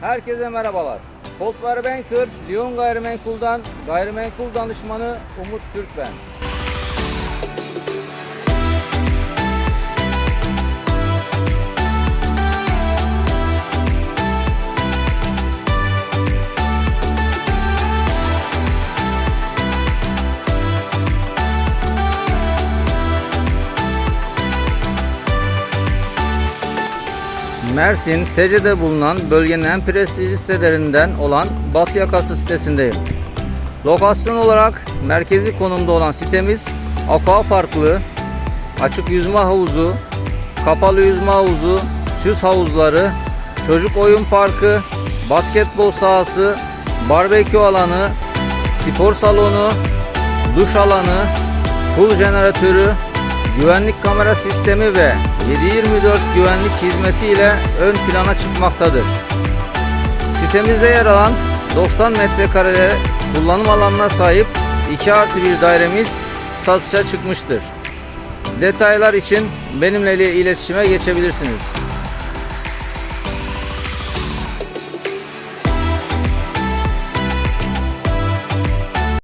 Herkese merhabalar. Coldware Banker, Lyon Gayrimenkul'dan gayrimenkul danışmanı Umut Türk Mersin, Tece'de bulunan bölgenin en prestijli sitelerinden olan Batı Yakası sitesindeyim. Lokasyon olarak merkezi konumda olan sitemiz aqua parklı, açık yüzme havuzu, kapalı yüzme havuzu, süs havuzları, çocuk oyun parkı, basketbol sahası, barbekü alanı, spor salonu, duş alanı, full jeneratörü, güvenlik kamera sistemi ve 7/24 güvenlik hizmeti ile ön plana çıkmaktadır. Sitemizde yer alan 90 metrekare kullanım alanına sahip 2 artı 1 dairemiz satışa çıkmıştır. Detaylar için benimle iletişime geçebilirsiniz.